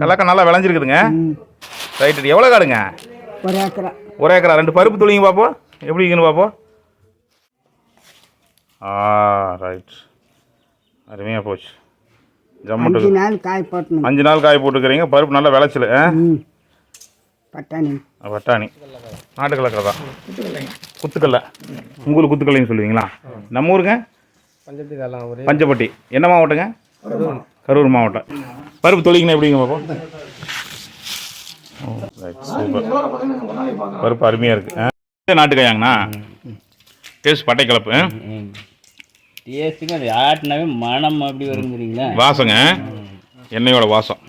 கடலக்காய் நல்லா விளைஞ்சிருக்குதுங்க. ரைட்டு எவ்வளோ காடுங்க? ஒரு ஏக்கரா. ஒரு ஏக்கரா. ரெண்டு பருப்பு துளிங்க பார்ப்போம் எப்படி இருக்குன்னு பார்ப்போம் ஆ ரைட். அருமையாக போச்சு. ஜம்முட்டு நாள் காய் போட்டணும். அஞ்சு நாள் காய் போட்டுக்கிறீங்க. பருப்பு நல்லா விளைச்சல் பட்டாணி. வட்டாணி நாட்டு கலக்கரை தான். குத்துக்கல்ல. உங்கள் ஊர் குத்துக்கல்லைன்னு சொல்லுவீங்களா? நம்ம ஊருங்க? பஞ்சப்பட்டி என்ன மாவட்டங்க கரூர் மாவட்டம். பருப்பு தொழிக்கணும் எப்படிங்க ரைட் சூப்பர் பருப்பு அருமையாக இருக்குது நாட்டுக்காயாங்கண்ணா. டேஸ்ட் பட்டை கலப்பு? டேஸ்ட்டுங்க அது ஆட்டினாவே மனம் அப்படி வருங்கிறீங்களா. வாசங்க எண்ணெயோட வாசம்.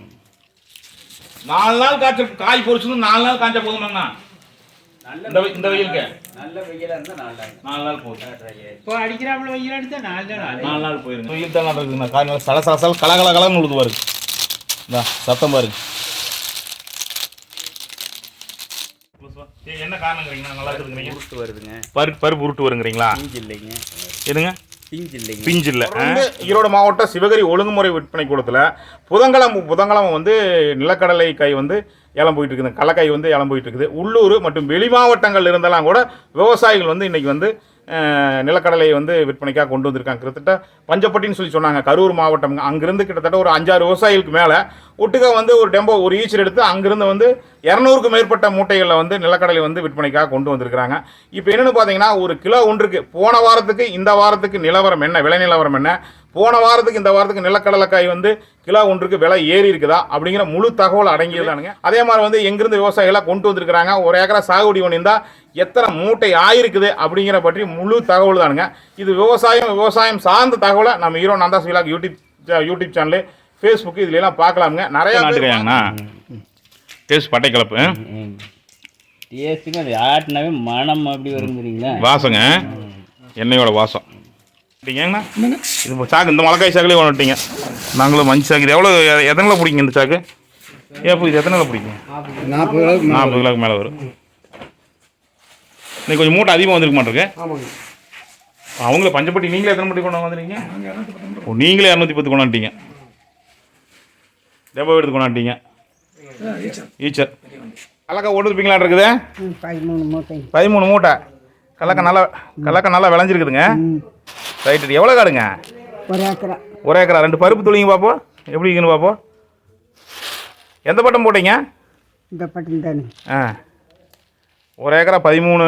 நாலு நாள் காய்ச்ச காய் பொரிச்சு நாலு நாள் காய்ச்சா போதுமாங்கண்ணா இந்த வெயிலுக்கு? நல்ல வெயிலாக இருந்தால் நல்லா நாலு நாள் போதும் இப்போ அடிக்கிறாப்புல வெயில் அடித்தா நாலு நாள் நாலு நாள் போயிருங்க. வெயில் தான் காய் கலன்னு உழுது பாருங்க. இந்தா சத்தம் பாருங்க. என்ன காரணங்கிறீங்களா நல்லா இருக்குதுங்கிறீங்க உருட்டு வருதுங்க. பருப்பு பருப்பு உருட்டு வருங்கிறீங்களா? இல்லைங்க. எதுங்க ஈரோடு மாவட்டம் சிவகிரி ஒழுங்குமுறை விற்பனை கூடத்தில் புதன்கிழமை புதன்கிழமை வந்து நிலக்கடலை காய் வந்து ஏலம் போயிட்டு இருக்குது. கடலக்காய் வந்து ஏலம் போயிட்டு இருக்குது. உள்ளூர் மற்றும் வெளி மாவட்டங்கள் இருந்தெல்லாம் கூட விவசாயிகள் வந்து இன்னைக்கு வந்து நிலக்கடலை வந்து விற்பனைக்காக கொண்டு வந்திருக்காங்க. கிட்டத்தட்ட பஞ்சப்பட்டின்னு சொல்லி சொன்னாங்க. கரூர் மாவட்டம் அங்கிருந்து கிட்டத்தட்ட ஒரு அஞ்சாறு விவசாயிகளுக்கு மேலே ஒட்டுக்கா வந்து ஒரு டெம்போ ஒரு ஈச்சர் எடுத்து அங்கிருந்து வந்து இரநூறுக்கும் மேற்பட்ட மூட்டைகளில் வந்து நிலக்கடலை வந்து விற்பனைக்காக கொண்டு வந்திருக்கிறாங்க. இப்போ என்னென்னு பார்த்தீங்கன்னா ஒரு கிலோ ஒன்றுக்கு போன வாரத்துக்கு இந்த வாரத்துக்கு நிலவரம் என்ன விலை நிலவரம் என்ன? போன வாரத்துக்கு இந்த வாரத்துக்கு நிலக்கடலைக்காய் வந்து கிலோ ஒன்றுக்கு விலை ஏறி இருக்குதா அப்படிங்கிற முழு தகவல் அடங்கியதானுங்க அதே மாதிரி வந்து எங்கிருந்து விவசாயிகளாக கொண்டு வந்திருக்கிறாங்க ஒரு ஏக்கரா சாகுபடி பண்ணியிருந்தா எத்தனை மூட்டை ஆயிருக்குது அப்படிங்கிற பற்றி முழு தகவல் தானுங்க இது விவசாயம் விவசாயம் சார்ந்த தகவலை நம்ம hero Nandhas vlog YouTube YouTube channel Facebook இதுல எல்லாம் பார்க்கலாமுங்க. நிறைய நாட்டுக்காயாங்கண்ணா டேஸ்ட் பட்டை கலப்பு டேஸ்ட்டுங்க அது ஆட்டினாவே மனம் அப்படி வருங்கிறீங்களா. வாசங்க. எண்ணெயோட வாசம். ஏங்கண்ணா இது சாக்கு இந்த மிளகாய் சாக்குலேயே கொண்டுட்டீங்க. நாங்களும் மஞ்சள் சாக்கு. எவ்வளோ எத்தனை கிலோ பிடிங்க இந்த சாக்கு? ஏன் இப்போ இது எத்தனை கிலோ பிடிக்கும்? நாற்பது நாற்பது கிலோக்கு மேலே வரும். இன்னைக்கு கொஞ்சம் மூட்டை அதிகமாக வந்திருக்க மாட்டிருக்கு ஆமாங்க. அவங்கள பஞ்சப்பட்டி நீங்களே எத்தனை மூட்டை கொண்டு வந்துருக்கீங்க? ஓ நீங்களே இரநூத்தி பத்து கொண்டாண்டிங்க டெபோ எடுத்து கொண்டாண்டிங்க ஈச்சர். கலக்கா ஓட்டுருப்பீங்களா இருக்குது பதிமூணு மூட்டை. பதிமூணு மூட்டை. கலக்கா நல்லா கலக்கா நல்லா விளைஞ்சிருக்குதுங்க. ரைட்டு எவ்வளோ காடுங்க? ஒரு ஏக்கரா. ஒரு ஏக்கரா. ரெண்டு பருப்பு துளிங்க பார்ப்போம் எப்படி இருக்குன்னு பார்ப்போம் எந்த பட்டம் போட்டீங்க? இந்த பட்டம் தானே. ஆ. ஒரு ஏக்கரா பதிமூணு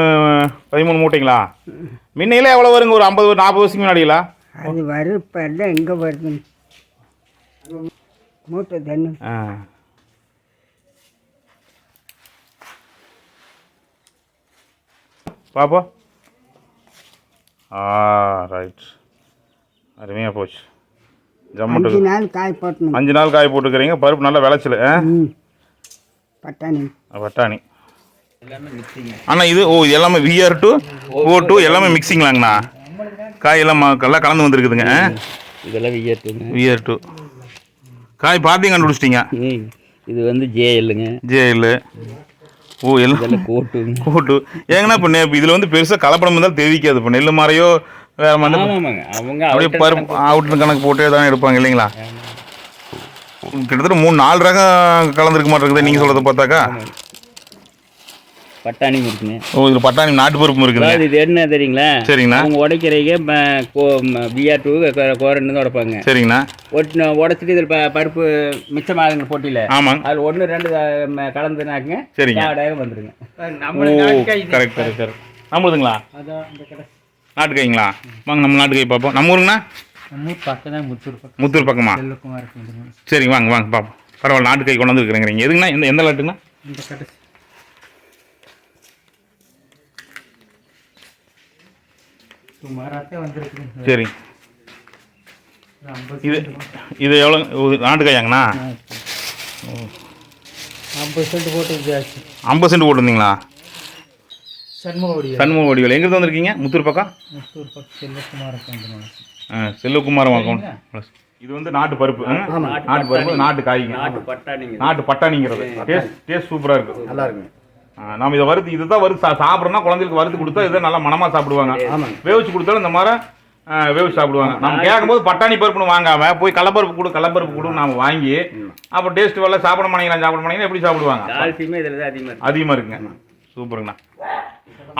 பதிமூணு மூட்டைங்களா? முன்னையில எவ்வளோ வருங்க? ஒரு ஐம்பது நாற்பது வருஷத்துக்கு முன்னாடிங்களா அது வரும் இப்போ எல்லாம் எங்கே வருது மூட்டை தானே. ஆ. பாப்போம் ஆ ரைட் அருமையாக போச்சு. ஜம்முட்டு அஞ்சு நாள் காய் போட்டணும். அஞ்சு நாள் காய் போட்டுக்கிறீங்க. பருப்பு நல்லா விளைச்சல் பட்டாணி. மிக்சிங்க அண்ணா இது ஓ இது எல்லாமே விஆர் டூ ஓ டூ எல்லாமே மிக்சிங்களாங்கண்ணா காய் எல்லாம் ம- எல்லாம் கலந்து வந்திருக்குதுங்க இதெல்லாம் வியர்ட்டுங்க விஆர் டூ காய் பார்த்தையும் கண்டுபிடிச்சிட்டிங்க. இது வந்து ஜேஎல்லுங்க ஜேஎல் ஓ எல்லாம் கோட்டுங்க கோட்டு. ஏங்கண்ணா இப்போ இதில் வந்து பெருசாக கலப்படம் இருந்தாலும் தெரிவிக்காது. இப்போ நெல் மறையோ வேற மாதிரி அவங்க அப்படியே பருப்பு அவுட்னு கணக்கு போட்டே தான் எடுப்பாங்க இல்லைங்களா? கிட்டத்தட்ட மூணு நாலு ரகம் கலந்துருக்க மாட்டேங்குது நீங்கள் சொல்கிறத பார்த்தாக்கா. பட்டாணிங்க இருக்குங்க ஓ இதில் பட்டாணி நாட்டு பருப்பும் அதாவது இது என்ன தெரியுங்களா? சரிங்கண்ணா. அவங்க உடைக்கிறீங்க பிஆர் டூ கோரண்டு தான் உடைப்பாங்க. சரிங்கண்ணா. ஒட்டு உடைச்சிட்டு இதில் ப பருப்பு மிச்சமாகுங்க போட்டியில். ஆமாங்க. அதில் ஒன்று ரெண்டு கலந்துனாக்குங்க. சரிங்க. ஓ கரெக்ட் கரெக்ட் கரெக்ட் நம்மளுதுங்களா? நாட்டுக்காய்ங்களா? வாங்க நம்ம நாட்டுக்காய் பார்ப்போம். நம்ம ஊருங்கண்ணா? நம்ம பக்கம் தான் முத்தூர் பக்கம். சரிங்க வாங்க வாங்க பார்ப்போம். பரவாயில்ல நாட்டுக்காய் கொண்டு வந்துருக்குறேங்க. எதுங்கண்ணா? எந்த எந்த லாட்டுங்கண்ணா? சரி. இது இது எவ்வளோ? நாட்டுக்காயாங்கண்ணா ஐம்பது சென்ட் போட்டு ஐம்பது சென்ட் போட்டிருந்தீங்களா? சண்முகவடி சண்முக வடிவில் எங்கிருந்து வந்திருக்கீங்க? முத்தூர் பக்கம்? முத்தூர் பக்கம் செல்வகுமார் வந்துருங்க ஆ செல்வகுமார் வாக்கம் இது வந்து நாட்டு பருப்பு. ஆ? நாட்டு பருப்பு நாட்டு காய்ங்க. நாட்டு பட்டாணிங்க. நாட்டு பட்டாணிங்கிறது. டேஸ்ட் டேஸ்ட் சூப்பராக இருக்கு. நல்லா இருக்குங்க. நம்ம இதை வறுத்து இதுதான் வறுத்து சா சாப்பிட்றோம்னா குழந்தைகளுக்கு வறுத்து கொடுத்தா இதை நல்லா மனமாக சாப்பிடுவாங்க. வேவிச்சு கொடுத்தாலும் இந்த மாதிரி வேவு சாப்பிடுவாங்க. நம்ம கேட்கும்போது பட்டாணி பருப்புன்னு வாங்காம போய் கடலப்பருப்பு கொடு கடலப்பருப்பு கொடுன்னு நாம வாங்கி அப்போ டேஸ்ட் வரல சாப்பிட மாட்டேங்கிறான் சாப்பிட மாட்டேங்கிறா எப்படி சாப்பிடுவாங்க? கால்சியமே இதில் தான் அதிகமாக இருக்கு. அதிகமாக இருக்குங்க. சூப்பருங்கண்ணா.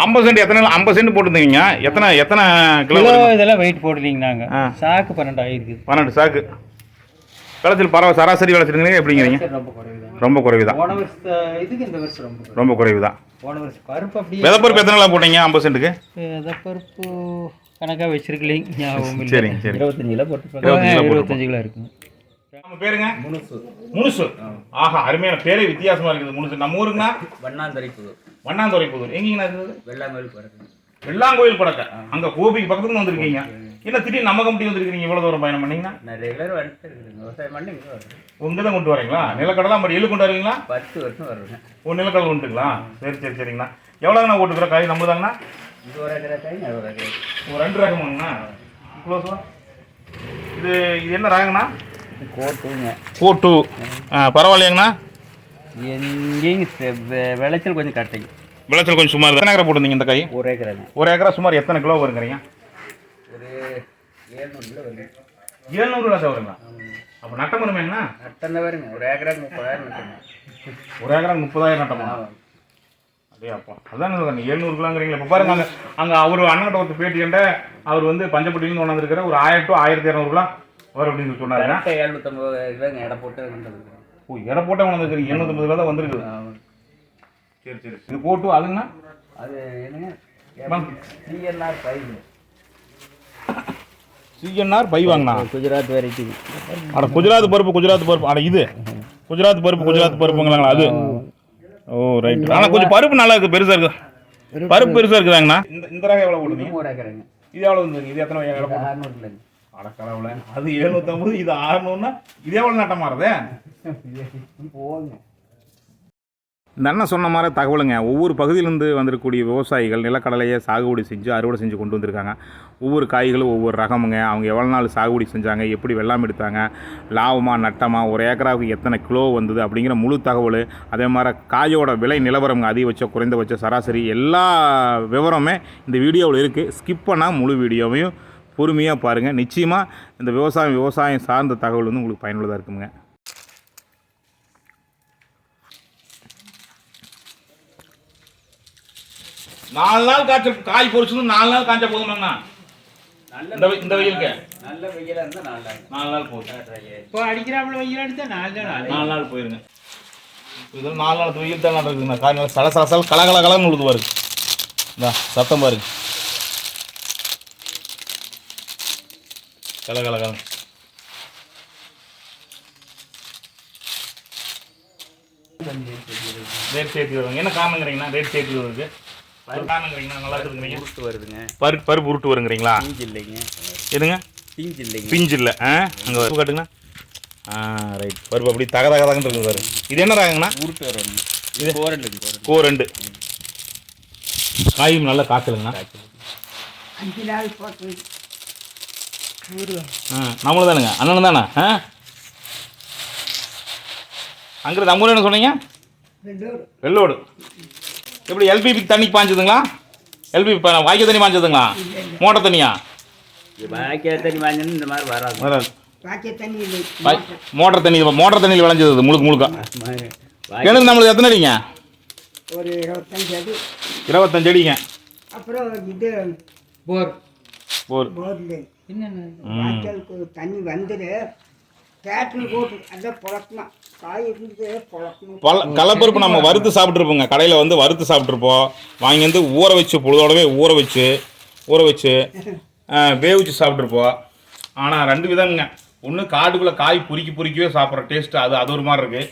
ஐம்பது சென்ட் எத்தனை ஐம்பது சென்ட் போட்டுருந்தீங்க? எத்தனை எத்தனை கிலோ? இதெல்லாம் வெயிட் போடலீங்க நாங்கள். சாக்கு பன்னெண்டு ஆகிருக்குது பன்னெண்டு சாக்கு. விளைச்சல் பரவ சராசரி விளைச்சலுங்க எப்படிங்கிறீங்க? ரொம்ப குறைவு தான் ரொம்ப குறைவு தான் போன வருஷத்து இதுக்கு இந்த வருஷம் ரொம்ப குறைவு? ரொம்ப குறைவு தான் போன வருஷம் பருப்பு அப்படியே விதப்பருப்பு எத்தனை கிலோ போட்டீங்க? ஐம்பது சென்ட்டுக்கு? பருப்பு கணக்காக வச்சிருக்கலைங்க ஞாபகம் சரிங்க சரி இருபத்தஞ்சு கிலோ போட்டு இருபத்தஞ்சு கிலோ நம்ம பேருங்க? முனுசு. ஆஹா அருமையான பேரே வித்தியாசமா இருக்குது முனுசு. நம்ம ஊருங்கண்ணா? வண்ணாந்தரை புது. வண்ணாந்துறை புதூர் எங்கேங்கண்ணா இருக்குது? வெள்ளாமல் பிறகு வெள்ளாங்கோயில் படக்க அங்க கோபிக்கு பக்கத்துல வந்திருக்கீங்க. என்ன திடீர்னு நம்ம கம்பெனி வந்திருக்கீங்க இவ்வளவு தூரம் பயணம் பண்ணீங்கன்னா? நான் ரெகுலர் வந்துட்டு இருக்குதுங்க விவசாயம் பண்ணி இங்கே வருவேன் உங்க தான் கொண்டு வரீங்களா? நிலக்கடலாம் அப்படி எள்ளு கொண்டு வரீங்களா? பத்து வருஷம் வருவேங்க ஒரு நிலக்கடல் உண்டுங்களா? சரி சரி சரிங்கண்ணா. எவ்வளோங்கண்ணா ஓட்டுக்கிற காய்? நம்ம தாங்கண்ணா இது ஒரு ஏக்கரா காய் ஒரு ஏக்கரா ஒரு ரெண்டு ரகமாங்கண்ணா. க்ளோஸ்வா இது இது என்ன ரகங்கண்ணா? இது கோட்டுங்க. கோட்டு. பரவாயில்லையாங்கண்ணா? எங்கேயும் விளைச்சல் கொஞ்சம் கட்டைங்க விளைச்சல் கொஞ்சம் சுமார் எத்தனை ஏக்கரா போட்டிருந்தீங்க இந்த காய்? ஒரு ஏக்கராங்க. ஒரு ஏக்கரா சுமார் எத்தனை கிலோ வருங்கிறீங்க? ஏழ்நூறு கிலோ வருங்க. ஏழ்நூறு கிலோ வருங்களா? அப்போ நட்டம் வருமேங்கண்ணா நட்டம் தான் வருங்க. ஒரு ஏக்கராக்கு முப்பதாயிரம் நட்டுங்க ஒரு ஏக்கரா முப்பதாயிரம் நட்டமா? அப்படியே அப்பா. அதான் ஏழ்நூறு கிலோங்கிறீங்களா இப்போ பாருங்க அங்கே அங்கே அவர் அண்ணன்கிட்ட ஒருத்தர் பேட்டியண்ட அவர் வந்து பஞ்சப்பட்டியிலேருந்து கொண்டாந்துருக்கிற ஒரு ஆயிரம் டு ஆயிரத்தி இரநூறுல வரும் அப்படின்னு சொன்னாருங்க கரெக்டாக எழுநூத்தம்பது ரூபாய்ங்க எடை போட்டு ஓ எடை போட்டே கொண்டாந்துருக்கிறீங்க எழுநூத்தம்பது ரூபா தான் வந்திருக்குது சரி சரி. இது போட்டு அதுங்கண்ணா அது என்னங்க. டிஎன்ஆர் ஃபைவ் சிஎன்ஆர் பை வாங்கண்ணா குஜராத் வெரைட்டி அட குஜராத் பருப்பு குஜராத் பருப்பு. அட இது. குஜராத் பருப்பு குஜராத் பருப்புங்களாங்களா அது? ஓ ரைட் ஆனால் கொஞ்சம் பருப்பு நல்லா இருக்கு பெருசா இருக்கு. பருப்பு பெருசா இருக்குதாங்கண்ணா? இந்த இந்த ரகம் எவ்வளோ ஏக்கராங்க இது எவ்வளோ இருந்தது இது எத்தனை எவ்வளோ அட கடவுளே. அது எழுநூத்தம்பது இது ஆறுநூறுனா இது எவ்வளோ நட்டம் மாறுதே போங்க இந்த அண்ணன் சொன்ன மாதிரி தகவலுங்க. ஒவ்வொரு பகுதியிலேருந்து வந்திருக்கக்கூடிய விவசாயிகள் நிலக்கடலையை சாகுபடி செஞ்சு அறுவடை செஞ்சு கொண்டு வந்திருக்காங்க. ஒவ்வொரு காய்களும் ஒவ்வொரு ரகமுங்க. அவங்க எவ்வளோ நாள் சாகுபடி செஞ்சாங்க எப்படி வெள்ளாமை எடுத்தாங்க லாபமாக நட்டமாக ஒரு ஏக்கராவுக்கு எத்தனை கிலோ வந்தது அப்படிங்கிற முழு தகவல் அதே மாதிரி காயோட விலை நிலவரங்க அதிகபட்ச குறைந்தபட்ச சராசரி எல்லா விவரமே இந்த வீடியோவில் இருக்குது ஸ்கிப் பண்ணால் முழு வீடியோவையும் பொறுமையாக பாருங்கள் நிச்சயமாக இந்த விவசாயம் விவசாயம் சார்ந்த தகவல் வந்து உங்களுக்கு பயனுள்ளதாக இருக்குங்க. நாலு நாள் காய்ச்ச காய் பொரிச்சு நாலு நாள் காய்ச்சா போதுமாங்கண்ணா நல்ல இந்த இந்த வெயிலுக்கு. நல்ல வெயிலாக இருந்தால் நல்லா நாலு நாள் போதும். இப்போ அடிக்கிறாப்புல வெயில் அடித்தா நாலு நாள் நாலு நாள் போயிருங்க. இதில் நாலு நாள் வெயில் தான் இருக்குங்கண்ணா காய் நல்லா சல சல சல கல கல கலன்னு உழுது பாருங்க. இந்தா சத்தம் பாருங்க. கல கல கல ரேட் சேர்த்து வருங்க என்ன காரணங்கிறீங்கண்ணா? ரேட் சேர்த்து இருக்குங்கிறீங்க உருட்டு வருதுங்க. பருப்பு பருப்பு உருட்டு வருங்கிறீங்களா? பிஞ்சு இல்லைங்க. எதுங்க பிஞ்சு இல்லைங்க. பிஞ்சு இல்லை. ஆ? அங்கே பருப்பு காட்டுங்கண்ணா. ஆ ரைட் பருப்பு அப்படி தக தக தகன்னு இருக்குது பாரு. இது என்ன ராகங்கண்ணா? உருட்டு வருங்க இது கோரண்டு கோ ரெண்டு காயும் நல்லா காய்ச்சலுங்கண்ணா. அஞ்சு நாள் போட்டு ஆ நம்மளும் தானுங்க. அண்ணன் தானே? ஆ? அங்கே நம்ம என்ன சொன்னீங்க? வெள்ளோடு. எப்படி எல்பிபி தண்ணி பாஞ்சதுங்களா எல்பிபி வாய்க்க தண்ணி பாஞ்சதுங்களா மோட்டர் தண்ணியா? இது பாக்கிய தண்ணி இந்த மாதிரி வராது. வராது. மோட்டர் தண்ணி மோட்டர் தண்ணியில் விளைஞ்சது முழுக்க முழுக்க. கிணறு நம்மளுக்கு எத்தனை அடிங்க? ஒரு இருபத்தஞ்சு அடி. இருபத்தஞ்சு அடிங்க. அப்புறம் இது போர். ஒரு போர்டு என்னென்ன? தண்ணி வந்துடு கேட்டில் போட்டு அதான் புழக்கணும். பல கலப்பருப்பு நம்ம வறுத்து சாப்பிட்ருப்போங்க கடையில் வந்து வறுத்து சாப்பிட்ருப்போம் வாங்கி வந்து ஊற வச்சு பொழுதோடவே ஊற வச்சு ஊற வச்சு வேவிச்சு சாப்பிட்ருப்போம் ஆனால் ரெண்டு விதம்ங்க. ஒன்று காட்டுக்குள்ளே காய் பொறுக்கி பொறுக்கிவே சாப்பிட்ற டேஸ்ட்டு அது அது ஒரு மாதிரி இருக்குது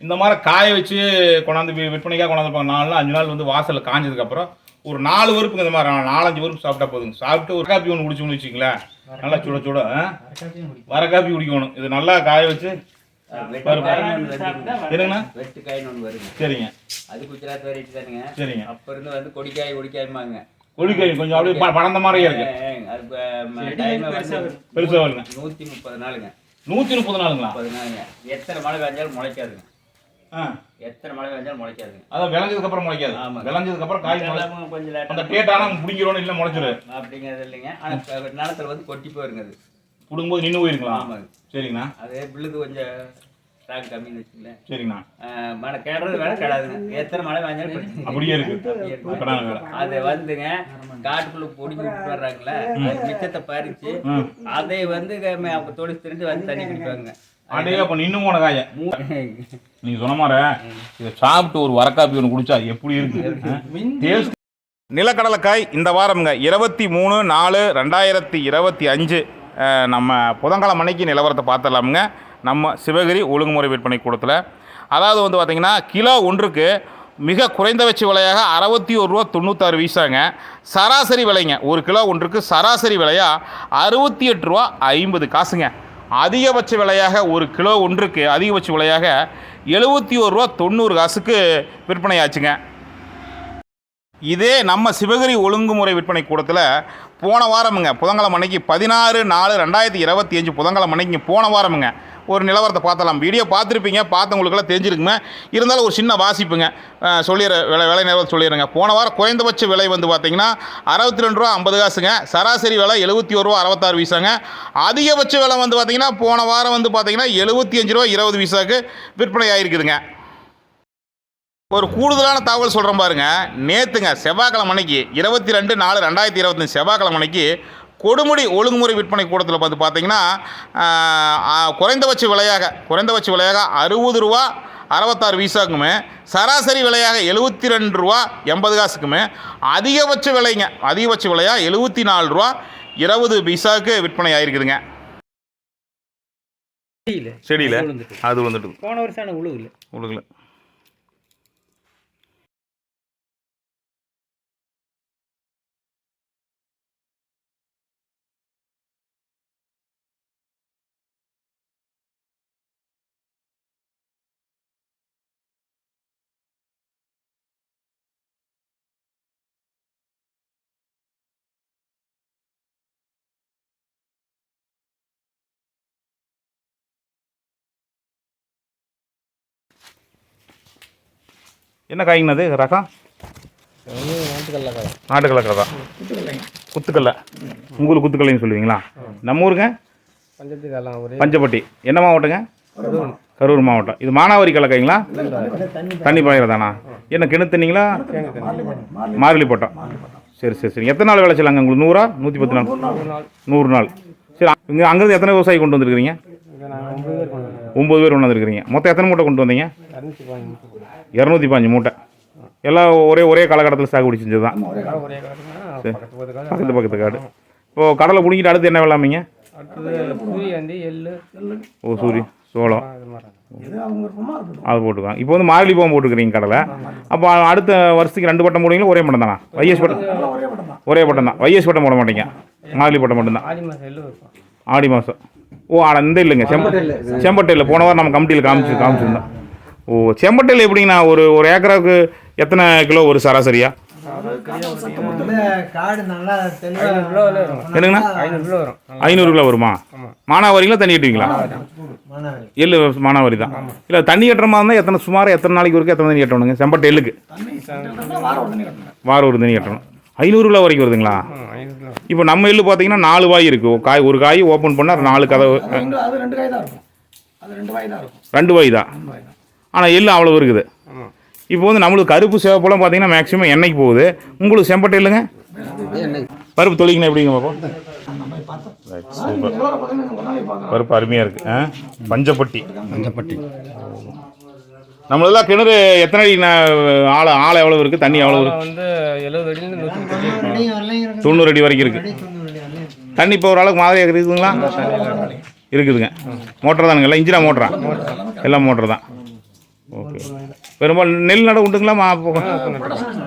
இந்த மாதிரி காய வச்சு கொண்டாந்து விற்பனைக்காக கொண்டாந்துருப்பாங்க நாலு நாள் அஞ்சு நாள் வந்து வாசலில் காஞ்சதுக்கப்புறம் ஒரு நாலு வறுப்புங்க இந்த மாதிரி நாலஞ்சு வறுப்பு சாப்பிட்டா போதுங்க. சாப்பிட்டு ஒரு காப்பி ஒன்று குடிச்சோம்னு வச்சுங்களேன் நல்லா சுட சுட ஆ? வர காப்பி குடிக்கணும். இது நல்லா காய வச்சு வெட்டு காயின்னு ஒண்ணு வருதுங்க. என்னங்கண்ணா? வெட்டு காயின்னு ஒன்று வருங்க சரிங்க. அது குஜராத் வெரைட்டி தானுங்க. சரிங்க. அப்ப இருந்து வந்து கொடிக்காய் கொடிக்காய்மாங்க கொடிக்காய் கொஞ்சம் அப்படியே ப- பறந்த மாதிரி இருக்கு. பெருசாக வருங்க. நூற்றி முப்பது நாளுங்க. நூற்றி முப்பது நாளுங்களா? முப்பது நாளுங்க. எத்தனை மழை காய்ஞ்சாலும் முளைக்காதுங்க. எத்தனை மழை பெஞ்சாலும் முளைக்காதுங்க. அதான் விளைஞ்சதுக்கு அப்புறம் முளைக்காது. ஆமா. விளைஞ்சதுக்கு அப்புறம் காய் கொஞ்சம் அந்த இல்லை முளைச்சிரு அப்படிங்கிறது இல்லைங்க. ஆனால் நிலத்துல வந்து கொட்டி போயிருங்க அது. பிடுங்கும்போது நின்று போயிருங்களா? ஆமாங்க சரிங்கண்ணா. அது விழுது கொஞ்சம் ஸ்ட்ராங் கம்மின்னு வச்சுங்களேன் சரிங்கண்ணா. மழை கேடுறது வேலை கிடாதுங்க எத்தனை மழை இல்லை. அப்படியே இருக்கு. அது வந்துங்க காட்டுக்குள்ள பொடிஞ்சு விட்டு வர்றாங்களே அது மிச்சத்தை பறிச்சு. அதை வந்து அவங்க தொழில் தெரிஞ்சு வந்து தண்ணி குடிப்பாங்க அடே அப்போ நின்று போன காய. நீங்க சொன்ன மாதிரி இதை சாப்பிட்டு ஒரு வரக்காப்பி ஒன்று குடிச்சா எப்படி இருக்கு? நிலக்கடலைக்காய் இந்த வாரம்ங்க இருபத்தி மூணு நாலு ரெண்டாயிரத்தி இருபத்தி அஞ்சு. நம்ம புதன்கிழமை மணிக்கு நிலவரத்தை பார்த்துடலாமுங்க. நம்ம சிவகிரி ஒழுங்குமுறை விற்பனை கூடத்தில். அதாவது வந்து பார்த்திங்கன்னா கிலோ ஒன்றுக்கு மிக குறைந்தபட்ச விலையாக அறுபத்தி ஒரு ரூபா தொண்ணூத்தாறு வீசாங்க. சராசரி விலைங்க ஒரு கிலோ ஒன்றுக்கு சராசரி விலையாக அறுபத்தி எட்டு ரூபா ஐம்பது காசுங்க. அதிகபட்ச விலையாக ஒரு கிலோ ஒன்றுக்கு அதிகபட்ச விலையாக எழுபத்தி ஒரு ரூபா தொண்ணூறு காசுக்கு விற்பனை ஆச்சுங்க இதே நம்ம சிவகிரி ஒழுங்குமுறை விற்பனை கூடத்தில் போன வாரமுங்க புதன்கிழமை அன்னைக்கு பதினாறு நாலு ரெண்டாயிரத்தி இருபத்தி அஞ்சு புதன்கிழமை அன்னைக்கு போன வாரமுங்க. ஒரு நிலவரத்தை பார்த்தலாம் வீடியோ பார்த்துருப்பீங்க பார்த்தவங்களுக்கெல்லாம் தெரிஞ்சிருக்குங்க இருந்தாலும் ஒரு சின்ன வாசிப்புங்க. சொல்லிடுற விலை விலை நிலவரத்தை சொல்லிடுறேங்க. போன வாரம் குறைந்தபட்ச விலை வந்து பார்த்தீங்கன்னா அறுபத்தி ரெண்டு ரூபா ஐம்பது காசுங்க. சராசரி விலை எழுபத்தி ஒரு ரூபா அறுபத்தாறு வீசாங்க அதிகபட்ச விலை வந்து பார்த்தீங்கன்னா போன வாரம் வந்து பார்த்தீங்கன்னா எழுபத்தி அஞ்சு ரூபா இருபது வீசாக்கு விற்பனை ஆகிருக்குதுங்க ஒரு கூடுதலான தகவல் சொல்கிறேன் பாருங்க. நேற்றுங்க செவ்வாய்க்கிழமை அன்னைக்கு இருபத்தி ரெண்டு நாலு ரெண்டாயிரத்தி இருபத்தஞ்சு செவ்வாய்க்கிழமை அன்னைக்கு கொடுமுடி ஒழுங்குமுறை விற்பனை கூடத்தில் பார்த்து பார்த்தீங்கன்னா குறைந்தபட்ச விலையாக குறைந்தபட்ச விலையாக அறுபது ரூபா அறுபத்தாறு வீசாக்குமே சராசரி விலையாக எழுபத்தி ரெண்டு ரூபா எண்பது காசுக்குமே அதிகபட்ச விலைங்க அதிகபட்ச விலையாக எழுபத்தி நாலு ரூபா இருபது பைசாவுக்கு விற்பனை ஆயிருக்குதுங்க. செடியில். அது வந்துட்டு போன வருஷம் ஆனால் உழுவுல உலகில் என்ன காய்ங்கண்ணது ரகம் நாட்டுக்கல்ல கடை தான் குத்துக்கல்ல. உங்களுக்கு குத்துக்கல்லைன்னு சொல்லுவீங்களா? நம்ம ஊருங்க? பஞ்சப்பட்டி. என்ன மாவட்டங்க? கரூர். மாவட்டம். இது மானாவாரி கலக்காய்ங்களா தண்ணி பாயிறதானா என்ன கிணத்து தண்ணிங்களா மார்கழி போட்டோம் சரி சரி சரி. எத்தனை நாள் விளைச்சலாங்க உங்களுக்கு? நூறா? நூற்றி பத்து நாள்? நூறு நாள். சரி இங்கே அங்கேருந்து எத்தனை விவசாயி கொண்டு வந்திருக்கிறீங்க? ஒம்பது பேர் கொண்டு வந்திருக்கிறீங்க. மொத்தம் எத்தனை மூட்டை கொண்டு வந்தீங்க? இரநூத்தி பாஞ்சு மூட்டை. எல்லாம் ஒரே ஒரே காலகட்டத்தில் சாகுபடி செஞ்சது தான். ஒரே காலத்துனா பக்கத்து பக்கத்து காடு. இப்போது கடலை பிடிங்கிட்டு அடுத்து என்ன அடுத்தது எள்ளு. ஓ சூரி சோளம். அது மாதிரி. அது போட்டுக்கலாம். இப்போ வந்து மார்கழி போகம் போட்டுக்கிறீங்க கடலை. அப்போ அடுத்த வருஷத்துக்கு ரெண்டு பட்டம் போடுவீங்களா ஒரே பட்டம் தானா? வைஎஸ் பட்டம். ஒரே பட்டம் தான். வைஎஸ் பட்டம் போட மாட்டீங்க. மார்கழி பட்டம் மட்டும்தான் ஆடி மாதம் எள்ளு வைப்போம். ஆடி மாதம் ஓ ஆட இந்த இல்லைங்க செம்பட்டை செம்பட்டையில் போன வாரம் நம்ம கமிட்டியில் காமிச்சு காமிச்சிருந்தோம். ஓ செம்பட்டையில் எப்படிங்கண்ணா? ஒரு ஒரு ஏக்கராவுக்கு எத்தனை கிலோ ஒரு சராசரியா? காடு நல்லா தெளிவாக கிலோ வரும். என்னங்கண்ணா? ஐநூறு கிலோ வரும். ஐநூறு கிலோ வருமா? மானாவாரிங்களா தண்ணி கட்டுவீங்களா? மானாவாரி. எள்ளு மானாவாரி தான். இல்லை தண்ணி கட்டுற மாதிரி இருந்தால் எத்தனை சுமார் எத்தனை நாளைக்கு ஒருக்க எத்தனை தண்ணி கட்டணுங்க? செம்பட்டை எள்ளுக்கு? வாரம் ஒரு தண்ணி கட்டணும். ஐநூறு கிலோ வரைக்கும் வருதுங்களா? இப்போ நம்ம எள்ளு பார்த்தீங்கன்னா நாலு வாய் இருக்குது காய் ஒரு காய் ஓப்பன் பண்ணால் நாலு கதவு. அது ரெண்டு காய் தான் இருக்கும். அது ரெண்டு வாய் தான். ஆனால் எள்ளு அவ்வளோ இருக்குது. இப்போ வந்து நம்மளுக்கு கருப்பு சிவப்பெல்லாம் பார்த்தீங்கன்னா மேக்ஸிமம் எண்ணெய்க்கு போகுது. உங்களுக்கு செம்பட்டை இல்லைங்க? பருப்பு தொழிக்கணும் எப்படிங்க Right, சூப்பர் பருப்பு அருமையாக இருக்குது ஆ? பஞ்சப்பட்டி. பஞ்சப்பட்டி. நம்மளெல்லாம் கிணறு எத்தனை அடி ந- ஆழம் எவ்வளோ இருக்குது தண்ணி எவ்வளோ இருக்குது வந்து எழுபது அடி தொண்ணூறு அடி வரைக்கும் இருக்குது தண்ணி இப்போ ஓரளவுக்கு மாதிரியாக இருக்குதுங்களா? இருக்குதுங்க. மோட்டர் தானுங்க எல்லாம் இன்ஜினா மோட்டரா. எல்லாம் மோட்டர் தான். பெரும்பாலும் நெல் நட உண்டுங்களா? மா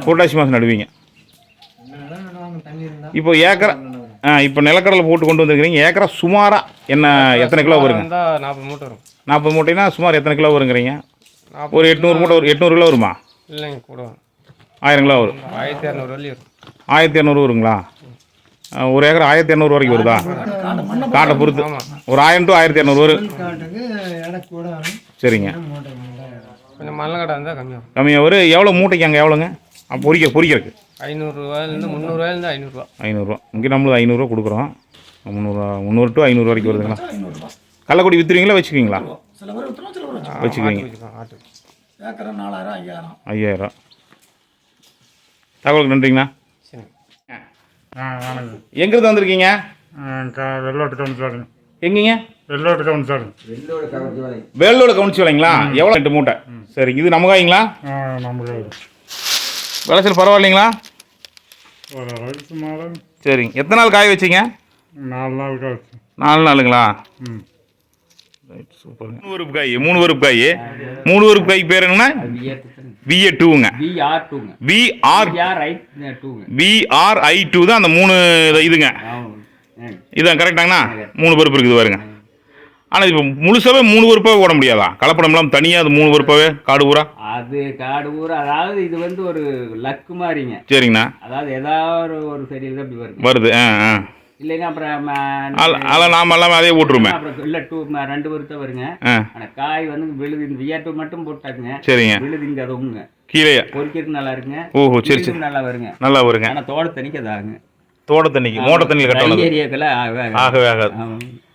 புரட்டாசி மாதம் நடுவீங்க. இப்போ ஏக்கரா ஆ இப்போ நிலக்கடலை போட்டு கொண்டு வந்துருக்கிறீங்க. ஏக்கரா சுமாராக என்ன எத்தனை கிலோ வருங்க? நாற்பது மூட்டை வரும். நாற்பது மூட்டைனா சுமார் எத்தனை கிலோ வருங்கிறீங்க? ஒரு எட்நூறு மூட்டை ஒரு எட்நூறு கிலோ வருமா? இல்லைங்க கூட ஆயிரம் கிலோ வரும். ஆயிரத்தி இரநூறு வரும். ஆயிரத்தி இரநூறு வருங்களா? ஒரு ஏக்கர் ஆயிரத்தி இரநூறு வரைக்கும் வருதா? காட்டை பொறுத்து. ஒரு ஆயிரம் டு ஆயிரத்தி இரநூறு வரும். சரிங்க. கொஞ்சம் மல்ல கடை இருந்தால் கம்மியாகும். கம்மியாக வரும் எவ்வளோ மூட்டைக்கு அங்கே எவ்வளோங்க? பொரிக்க பொரிக்கிறதுக்கு ஐநூறுரூவாயிலேருந்து முந்நூறுரூவாயிலேருந்து ஐநூறுரூவா. ஐநூறுரூவா. இங்கே நம்மளும் ஐநூறுரூவா கொடுக்குறோம். முந்நூறுரூவா முந்நூறு டு ஐநூறு வரைக்கும் வருதுங்களா? கள்ளக்குடி விற்றுவீங்களா வச்சுக்குவீங்களா? வச்சுக்குவீங்க. ஐயாயிரம். ஐயாயிரம். தகவலுக்கு நன்றிங்கண்ணா சரி. எங்கிருந்து வந்திருக்கீங்க? வெள்ளோட்டு எங்கீங்க? வெள்ளோட்டு கவுன்சிலர் வேலோட கவுன்சி விலைங்களா எவ்வளோ ரெண்டு மூட்டை? சரி இது நமக்காய்ங்களா நமக்கு விளைச்சல் பரவாயில்லைங்களா? ஒரு அளவுக்கு சுமார். சரிங்க. எத்தனை நாள் காய வச்சீங்க? நாலு நாள் கழிச்சு நாலு நாளுங்களா? ம். ரைட் சூப்பருங்க மூணு வறுப்பு காய். மூணு வறுப்பு காய். மூணு வறுப்பு காய் பேர் என்னன்னா விஏ டூங்க விஆர் விஆர்ஐ டூ தான் அந்த மூணு இது- இதுங்க. இதான் கரெக்டாங்கண்ணா மூணு பருப்பு இருக்குது பாருங்க. ஆனால் இப்போ முழுசாவே மூணு பருப்பாவே ஓட முடியாதா? கலப்படம்லாம் தனியாக அது மூணு பருப்பாவே காடு ஊரா? அது காடு ஊர். அதாவது இது வந்து ஒரு லக்கு மாதிரிங்க சரிங்கண்ணா. அதாவது ஏதாவது ஒரு செடியில் தான் இப்படி வருங்க வருது ஆ ஆ. இல்லைங்க அப்புறம் அதில் அதில் நாம் எல்லாமே அதே போட்டுருமே அப்புறம் இல்லை டூ ரெண்டு வருத்தம் வருங்க. ஆனால் காய் வந்து விழுது இந்த விஆர் டூ மட்டும் போட்டாக்குங்க சரிங்க. விழுது இங்கே அதுவுங்க கீழே பொறிக்கிறதுக்கு நல்லா இருக்குங்க. ஓஹோ சரி சரி. நல்லா வருங்க. நல்லா வருங்க. ஆனால் தோட தண்ணிக்கு தோட்ட தண்ணிக்கு மோட்டர் தண்ணியில் கட்டணும் ஆகவே ஆகாது.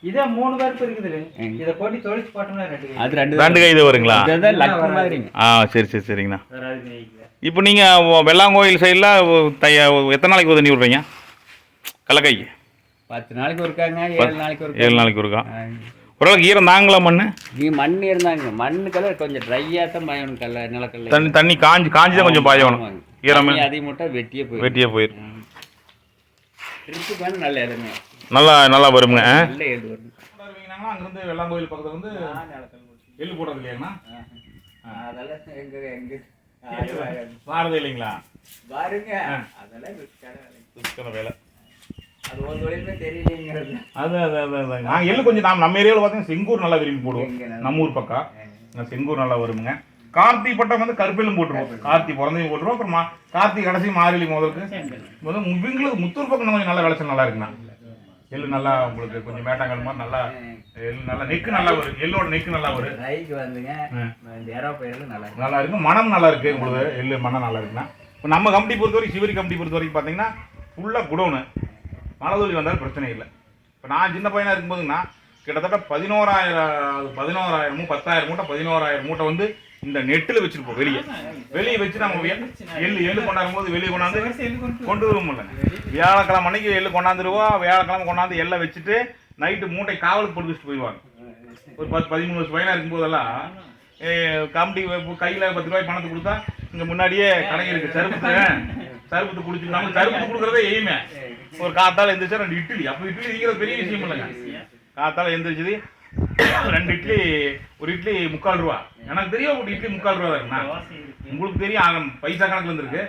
இதே மூணு பேருக்கு இருக்குது இதை போட்டு தொழிச்சு போட்டோம்னா ரெண்டு அது ரெண்டு ரெண்டு கை இது வருங்களா? ஆ சரி சரி சரிங்கண்ணா. இப்போ நீங்கள் வெள்ளாங்கோயில் சைடில் தைய எத்தனை நாளைக்கு தண்ணி விட்றீங்க கடலக்காய்க்கு பத்து நாளைக்கு ஒருக்காங்க ஏழு நாளைக்கு ஒரு ஏழு நாளைக்கு ஒருக்கா? ஓரளவுக்கு ஈரம் தாங்களா மண் நீ மண் இருந்தாங்க மண்ணுக்கெல்லாம் கொஞ்சம் ட்ரையாக தான் பயணும் கல்ல நிலக்கல்ல. தண்ணி தண்ணி காஞ்சி காஞ்சி தான் கொஞ்சம் பாயணும். ஈரமே. தண்ணி அதிகம் மட்டும் வெட்டியே போயிடும் வெட்டியே போயிடும் ட்ரிப்புக்கு வேணும் நல்ல இடங்க நல்லா நல்லா வருங்க ஆ? நல்ல எடு வரும் அங்கிருந்து வெள்ளாங்கோயில் பக்கத்தில் வந்து எள்ளு போடுறது இல்லையாங்கண்ணா? அதெல்லாம் எங்க எங்க? வாரது இல்லைங்களா? பாருங்க அதெல்லாம் ரிஸ்கான வேலை. அது ஒரு தொழிலுமே தெரியலைங்கிறது. அது அது அது அது. நாங்கள் எள்ளு கொஞ்சம் நாம் நம்ம ஏரியாவில் பார்த்தீங்கன்னா செங்கூர் நல்லா விரும்பி போடுவோம். நம்ம ஊர் பக்கம். செங்கூர் நல்லா வருமுங்க. கார்த்தி பட்டம் வந்து கருப்பெல்லும் போட்டுருவோம். கார்த்தி பிறந்தையும் போட்டுருவோம். அப்புறம் கார்த்தி கடைசி மார்கழி முதலுக்கு. முதல்ல இவங்களுக்கு முத்தூர் பக்கம் கொஞ்சம் நல்ல விளைச்சல் நல்லா இருக்குண்ணா. எள்ளு நல்லா உங்களுக்கு கொஞ்சம் மேட்டாங்கல் மாதிரி நல்லா எள்ளு நல்லா நெக்கு நல்லா வரும். எள்ளோட நெக்கு நல்லா வரும். ரைக்கு வந்துங்க. நல்லா இருக்கு. நல்லா இருக்கு மனம் நல்லா இருக்கு உங்களுக்கு. எள்ளு மனம் நல்லா இருக்குண்ணா. இப்போ நம்ம கமிட்டி பொறுத்த வரைக்கும் சிவரி கமிட்டி பொறுத்த வரைக்கும் பார்த்தீங்கன்னா ஃபுல்லாக குடோனு. மழை வந்தாலும் பிரச்சனை இல்லை. இப்போ நான் சின்ன பையனாக இருக்கும்போதுங்கண்ணா கிட்டத்தட்ட பதினோராயிரம் பதினோராயிரமும் பத்தாயிரம் மூட்டை பதினோராயிரம் மூட்டை வந்து இந்த நெட்டில் வச்சிருப்போம் வெளியே. வெளியே வச்சு நம்ம எள்ளு எள்ளு கொண்டாடும் போது வெளியே கொண்டாந்து கொண்டு வருவோம்ல வியாழக்கிழமை அன்னைக்கு எள்ளு கொண்டாந்துருவோம் வியாழக்கிழமை கொண்டாந்து எள்ளை வச்சுட்டு நைட்டு மூட்டை காவலுக்கு போட்டு வச்சுட்டு போயிடுவாங்க. ஒரு பத்து பதிமூணு வருஷம் பையனாக இருக்கும்போதெல்லாம் கமிட்டி கையில் பத்து ரூபாய் பணத்தை கொடுத்தா இங்கே முன்னாடியே கடை இருக்குது சருப்பத்து சருப்பத்தை குடிச்சு நம்ம சருப்பத்து கொடுக்குறதே எய்மே. ஒரு காத்தால் எந்திரிச்சா ரெண்டு இட்லி. அப்போ இட்லி திங்கிறது பெரிய விஷயம் இல்லைங்க. காத்தால் எந்திரிச்சது ரெண்டு இட்லி ஒரு இட்லி முக்கால் ரூபா. எனக்கு தெரியும் ஒரு இட்லி முக்கால் ரூபா இருக்குண்ணா. உங்களுக்கு தெரியும் ஆகும் பைசா கணக்கில் இருந்திருக்கு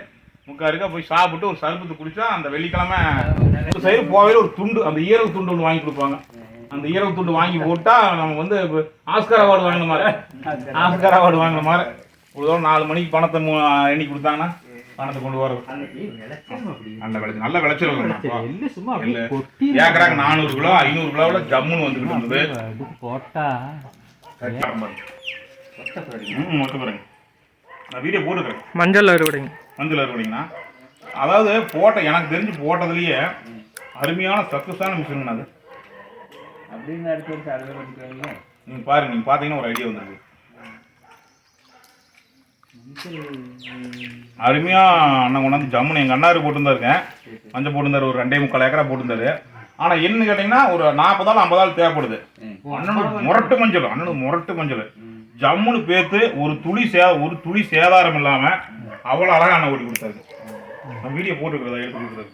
முக்கால் இருக்கா போய் சாப்பிட்டு ஒரு சருப்பத்து குடிச்சா அந்த வெள்ளிக்கிழமை ஒரு சைடு போகையில் ஒரு துண்டு அந்த ஈரல் துண்டு ஒன்று வாங்கி கொடுப்பாங்க. அந்த ஈரல் துண்டு வாங்கி போட்டா நம்ம வந்து ஆஸ்கர் அவார்டு வாங்கின மாதிரி. ஆஸ்கர் அவார்டு வாங்கின மாதிரி. ஒரு தடவை நாலு மணிக்கு பணத்தை எண்ணி கொடுத்தாங்கன்னா பணத்தை கொண்டு வர்றது நல்ல விளைச்சல் நல்ல விளைச்சல் சும்மா ஏக்கராக்கு நானூறு கிலோ ஐநூறு கிலோவில் ஜம்முன்னு வந்துக்கிட்டு இருந்தது. இது போட்டா. ம் ஒத்து பாருங்க நான் வீடியோ போட்டுக்கிறேன் மஞ்சள் அறுவடைங்க. மஞ்சள் அறுவடைங்கண்ணா அதாவது போட்ட எனக்கு தெரிஞ்சு போட்டதுலேயே அருமையான சக்ஸஸான மிஷின் அது. அப்படின்னு அடுத்த நீங்கள் பாருங்க நீங்கள் பார்த்தீங்கன்னா ஒரு ஐடியா வந்துருக்கு. அருமையாக அண்ணன் கொண்டாந்து ஜம்முன்னு எங்கள் அண்ணாரு போட்டுருந்தாருங்க. மஞ்சள் போட்டிருந்தாரு ஒரு ரெண்டே முக்கால் ஏக்கரா போட்டிருந்தாரு. ஆனால் என்ன கேட்டிங்கன்னா ஒரு நாற்பதாள் ஐம்பதாள் தேவைப்படுது. அண்ணனுக்கு முரட்டு மஞ்சள் அண்ணனுக்கு முரட்டு மஞ்சள். ஜம்முன்னு பேத்து ஒரு துளி சே ஒரு துளி சேதாரம் இல்லாமல் அவ்வளோ அழகாக அண்ணன் ஓட்டி கொடுத்தாரு. நான் வீடியோ போட்டுருக்கிறதா எடுத்து கொடுக்குறது?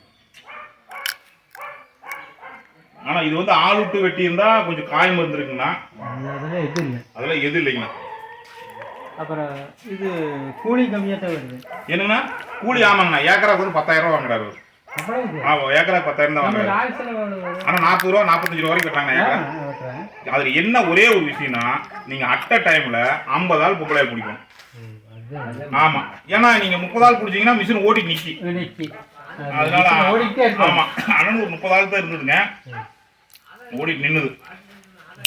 ஆனால் இது வந்து ஆள் விட்டு வெட்டி இருந்தால் கொஞ்சம் காயம் இருந்திருக்குங்கண்ணா அதெல்லாம் இது இல்லை. அதெல்லாம் எது இல்லைங்கண்ணா. அப்புறம் இது கூலி கம்மியாக தான் வருது. என்னங்கண்ணா கூலி ஆமாங்கண்ணா. ஏக்கராக்கு வந்து பத்தாயிரம் ரூபா வாங்குறாரு அவரு. அப்புறம் இது ஆமா ஏக்கராக்கு பத்தாயிரம் தான் வாங்குறாரு. ராய்ஸில் வேணும் ஆனா நாற்பது ரூபா நாற்பத்தஞ்சு ரூபா வரைக்கும் ஏக்கரா. அதுல என்ன ஒரே ஒரு விஷயம்னா நீங்க அட்ட டைம்ல ஐம்பது ஆள் பொம்பளையா பிடிக்கணும் ஆமா. ஏன்னா நீங்க முப்பது ஆள் பிடிச்சீங்கன்னா மிஷின் ஓடி நிக்கி. அதனால ஓடிக்கிட்டே இருக்கும். ஆமா. அண்ணன் ஒரு முப்பது ஆள் தான் இருந்ததுங்க. ஓடி நின்னுது முதல் பிடிக்கிறதுனா அது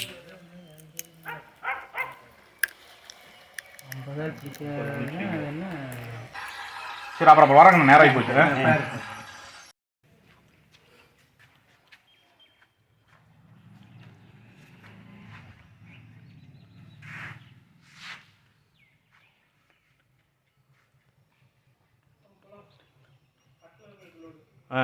என்ன சரி அப்புறம் அப்புறம் வரங்க நேரம் ஆகி போச்சு. ஆ.